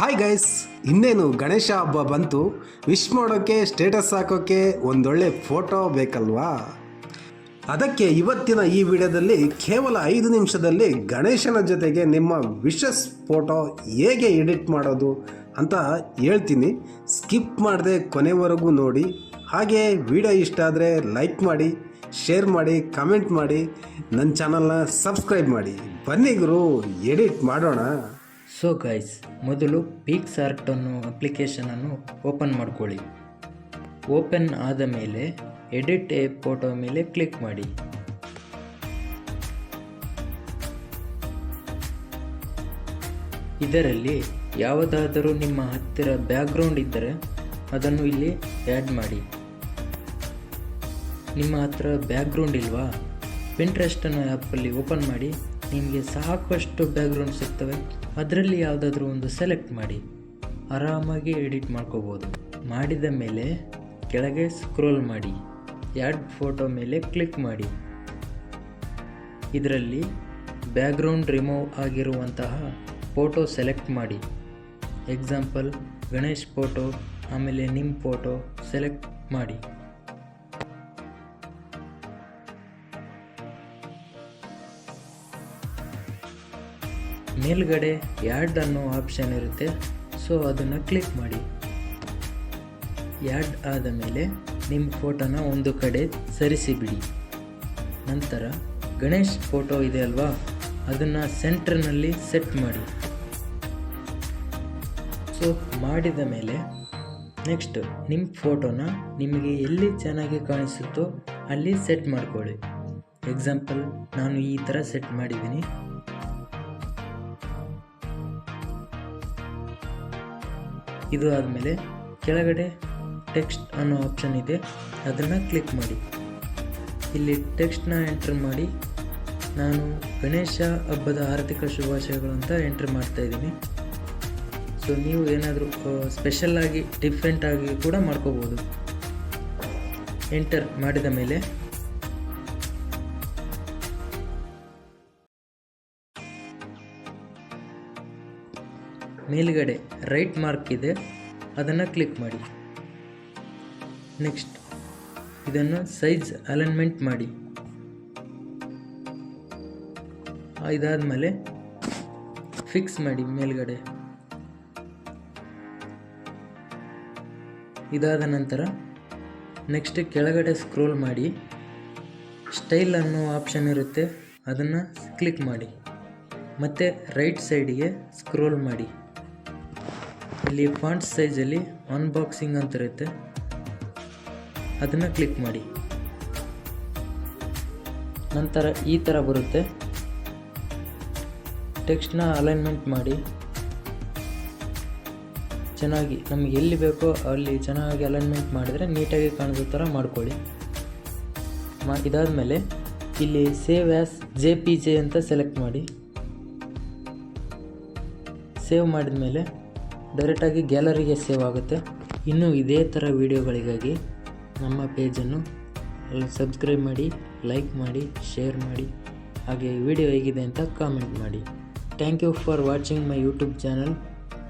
Hi guys ಇನ್ನೇನು ಗಣೇಶ ಹಬ್ಬ ಬಂತು. ವಿಶ್ ಮಾಡೋಕ್ಕೆ ಸ್ಟೇಟಸ್ ಹಾಕೋಕ್ಕೆ ಒಂದೊಳ್ಳೆ ಫೋಟೋ ಬೇಕಲ್ವಾ? ಅದಕ್ಕೆ ಇವತ್ತಿನ ಈ ವಿಡಿಯೋದಲ್ಲಿ ಕೇವಲ ಐದು ನಿಮಿಷದಲ್ಲಿ ಗಣೇಶನ ಜೊತೆಗೆ ನಿಮ್ಮ ವಿಶಸ್ ಫೋಟೋ ಹೇಗೆ ಎಡಿಟ್ ಮಾಡೋದು ಅಂತ ಹೇಳ್ತೀನಿ. ಸ್ಕಿಪ್ ಮಾಡದೆ ಕೊನೆವರೆಗೂ ನೋಡಿ. ಹಾಗೆ ವಿಡಿಯೋ ಇಷ್ಟ ಆದರೆ ಲೈಕ್ ಮಾಡಿ ಶೇರ್ ಮಾಡಿ ಕಮೆಂಟ್ ಮಾಡಿ ನನ್ನ ಚಾನಲ್ನ ಸಬ್ಸ್ಕ್ರೈಬ್ ಮಾಡಿ. ಬನ್ನಿ ಗುರು ಎಡಿಟ್ ಮಾಡೋಣ. ಸೊ ಗೈಸ್ ಮೊದಲು ಪೀಕ್ಸ್ ಆರ್ಟ್ ಅನ್ನೋ ಅಪ್ಲಿಕೇಶನನ್ನು ಓಪನ್ ಮಾಡ್ಕೊಳ್ಳಿ. ಓಪನ್ ಆದ ಮೇಲೆ ಎಡಿಟ್ ಎ ಫೋಟೋ ಮೇಲೆ ಕ್ಲಿಕ್ ಮಾಡಿ. ಇದರಲ್ಲಿ ಯಾವುದಾದರೂ ನಿಮ್ಮ ಹತ್ತಿರ ಬ್ಯಾಕ್ಗ್ರೌಂಡ್ ಇದ್ದರೆ ಅದನ್ನು ಇಲ್ಲಿ ಆ್ಯಡ್ ಮಾಡಿ. ನಿಮ್ಮ ಹತ್ತಿರ ಬ್ಯಾಕ್ಗ್ರೌಂಡ್ ಇಲ್ವಾ? ಪಿಂಟ್ರೆಸ್ಟ್ ಅನ್ನೋ ಆ್ಯಪಲ್ಲಿ ಓಪನ್ ಮಾಡಿ. ನಿಮಗೆ ಸಾಕಷ್ಟು ಬ್ಯಾಕ್ಗ್ರೌಂಡ್ ಸಿಗ್ತವೆ. ಅದರಲ್ಲಿ ಯಾವುದಾದ್ರೂ ಒಂದು ಸೆಲೆಕ್ಟ್ ಮಾಡಿ. ಆರಾಮಾಗಿ ಎಡಿಟ್ ಮಾಡ್ಕೋಬೋದು. ಮಾಡಿದ ಮೇಲೆ ಕೆಳಗೆ ಸ್ಕ್ರೋಲ್ ಮಾಡಿ. ಆ್ಯಡ್ ಫೋಟೋ ಮೇಲೆ ಕ್ಲಿಕ್ ಮಾಡಿ. ಇದರಲ್ಲಿ ಬ್ಯಾಕ್ಗ್ರೌಂಡ್ ರಿಮೂವ್ ಆಗಿರುವಂತಹ ಫೋಟೋ ಸೆಲೆಕ್ಟ್ ಮಾಡಿ. ಎಕ್ಸಾಂಪಲ್ ಗಣೇಶ್ ಫೋಟೋ ಆಮೇಲೆ ನಿಮ್ಮ ಫೋಟೋ ಸೆಲೆಕ್ಟ್ ಮಾಡಿ. ಮೇಲ್ಗಡೆ ಯಾಡ್ ಅನ್ನೋ ಆಪ್ಷನ್ ಇರುತ್ತೆ. ಸೊ ಅದನ್ನು ಕ್ಲಿಕ್ ಮಾಡಿ. ಯಾಡ್ ಆದ ಮೇಲೆ ನಿಮ್ಮ ಫೋಟೋನ ಒಂದು ಕಡೆ ಸರಿಸಿಬಿಡಿ. ನಂತರ ಗಣೇಶ್ ಫೋಟೋ ಇದೆ ಅಲ್ವಾ? ಅದನ್ನು ಸೆಂಟ್ರ್ನಲ್ಲಿ ಸೆಟ್ ಮಾಡಿ. ಸೊ ಮಾಡಿದ ಮೇಲೆ ನೆಕ್ಸ್ಟ್ ನಿಮ್ಮ ಫೋಟೋನ ನಿಮಗೆ ಎಲ್ಲಿ ಚೆನ್ನಾಗಿ ಕಾಣಿಸುತ್ತೋ ಅಲ್ಲಿ ಸೆಟ್ ಮಾಡ್ಕೊಳ್ಳಿ. ಎಕ್ಸಾಂಪಲ್ ನಾನು ಈ ಥರ ಸೆಟ್ ಮಾಡಿದ್ದೀನಿ. ಇದು ಆದಮೇಲೆ ಕೆಳಗಡೆ ಟೆಕ್ಸ್ಟ್ ಅನ್ನೋ ಆಪ್ಷನ್ ಇದೆ. ಅದನ್ನು ಕ್ಲಿಕ್ ಮಾಡಿ. ಇಲ್ಲಿ ಟೆಕ್ಸ್ಟ್ನ ಎಂಟ್ರ್ ಮಾಡಿ. ನಾನು ಗಣೇಶ ಹಬ್ಬದ ಆರ್ಥಿಕ ಶುಭಾಶಯಗಳು ಅಂತ ಎಂಟ್ರ್ ಮಾಡ್ತಾ ಇದ್ದೀನಿ. ಸೊ ನೀವು ಏನಾದರೂ ಸ್ಪೆಷಲ್ಲಾಗಿ ಡಿಫ್ರೆಂಟಾಗಿ ಕೂಡ ಮಾಡ್ಕೋಬೋದು. ಎಂಟರ್ ಮಾಡಿದ ಮೇಲೆ ಮೇಲುಗಡೆ ರೈಟ್ ಮಾರ್ಕ್ ಇದೆ, ಅದನ್ನು ಕ್ಲಿಕ್ ಮಾಡಿ. ನೆಕ್ಸ್ಟ್ ಇದನ್ನು ಸೈಜ್ ಅಲೈನ್ಮೆಂಟ್ ಮಾಡಿ. ಇದಾದಮೇಲೆ ಫಿಕ್ಸ್ ಮಾಡಿ ಮೇಲ್ಗಡೆ. ಇದಾದ ನಂತರ ನೆಕ್ಸ್ಟ್ ಕೆಳಗಡೆ ಸ್ಕ್ರೋಲ್ ಮಾಡಿ. ಸ್ಟೈಲ್ ಅನ್ನೋ ಆಪ್ಷನ್ ಇರುತ್ತೆ, ಅದನ್ನು ಕ್ಲಿಕ್ ಮಾಡಿ. ಮತ್ತೆ ರೈಟ್ ಸೈಡಿಗೆ ಸ್ಕ್ರೋಲ್ ಮಾಡಿ. ಇಲ್ಲಿ ಫಾಂಟ್ ಸೈಜಲ್ಲಿ ಅನ್ಬಾಕ್ಸಿಂಗ್ ಅಂತ ಇರುತ್ತೆ. ಅದನ್ನು ಕ್ಲಿಕ್ ಮಾಡಿ. ನಂತರ ಈ ಥರ ಬರುತ್ತೆ. ಟೆಕ್ಸ್ಟ್ನ ಅಲೈನ್ಮೆಂಟ್ ಮಾಡಿ. ಚೆನ್ನಾಗಿ ನಮಗೆ ಎಲ್ಲಿ ಬೇಕೋ ಅಲ್ಲಿ ಚೆನ್ನಾಗಿ ಅಲೈನ್ಮೆಂಟ್ ಮಾಡಿದರೆ ನೀಟಾಗಿ ಕಾಣಿಸೋ ಥರ ಮಾಡ್ಕೊಳ್ಳಿ. ಮಾ, ಇದಾದಮೇಲೆ ಇಲ್ಲಿ save as J P G ಅಂತ ಸೆಲೆಕ್ಟ್ ಮಾಡಿ. ಸೇವ್ ಮಾಡಿದ ಮೇಲೆ ಡೈರೆಕ್ಟಾಗಿ ಗ್ಯಾಲರಿಗೆ ಸೇವ್ ಆಗುತ್ತೆ ಇನ್ನೂ ಇದೇ ಥರ ವೀಡಿಯೋಗಳಿಗಾಗಿ ನಮ್ಮ ಪೇಜನ್ನು ಸಬ್ಸ್ಕ್ರೈಬ್ ಮಾಡಿ, ಲೈಕ್ ಮಾಡಿ, ಶೇರ್ ಮಾಡಿ. ಹಾಗೆ ವಿಡಿಯೋ ಹೇಗಿದೆ ಅಂತ ಕಾಮೆಂಟ್ ಮಾಡಿ. Thank you for watching my YouTube channel.